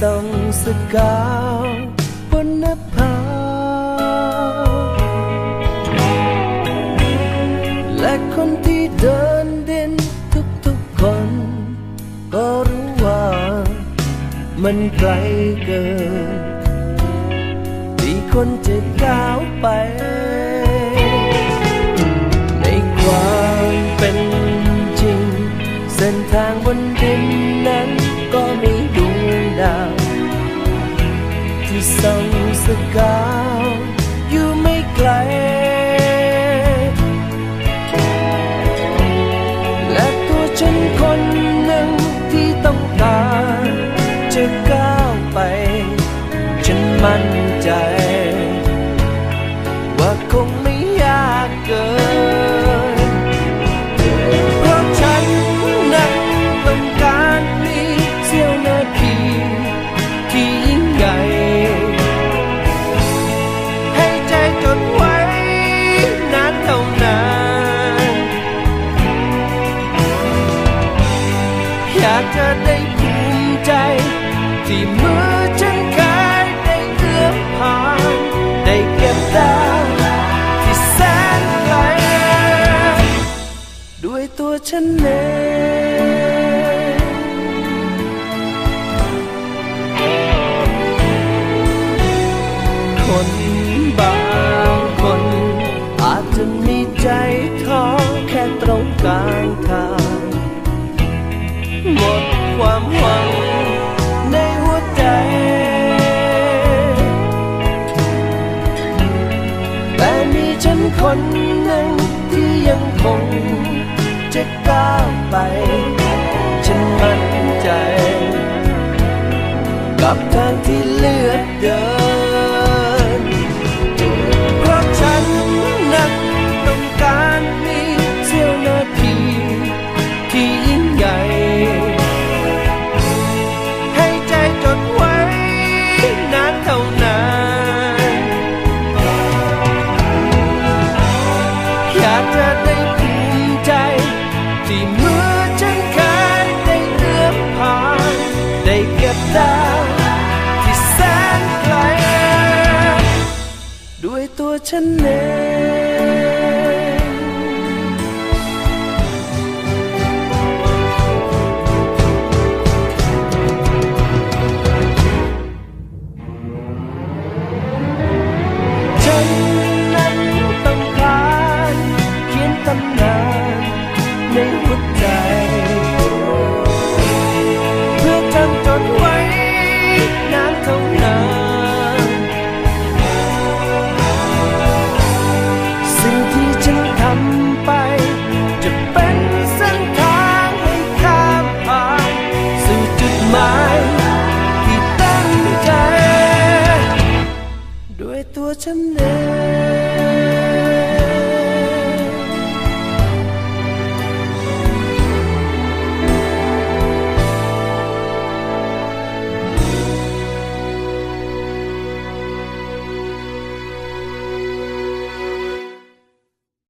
ส่องสกาวบนนภาและคนที่เดินเด่นทุกๆคน ก็รู้ว่า มันไกลเกินที่คนจะก้าวไป อได้ภูมิใจ ที่มือฉันเคยได้เอื้อมผ่าน ได้เก็บดาวที่แสนไกลด้วยตัวฉันเอง คนหนึ่งที่ยังคงจะก้าวไป ฉันมั่นใจ กับทางที่เลือดเดิน กับดาวที่แสนไกลด้วยตัวฉันเอง To a.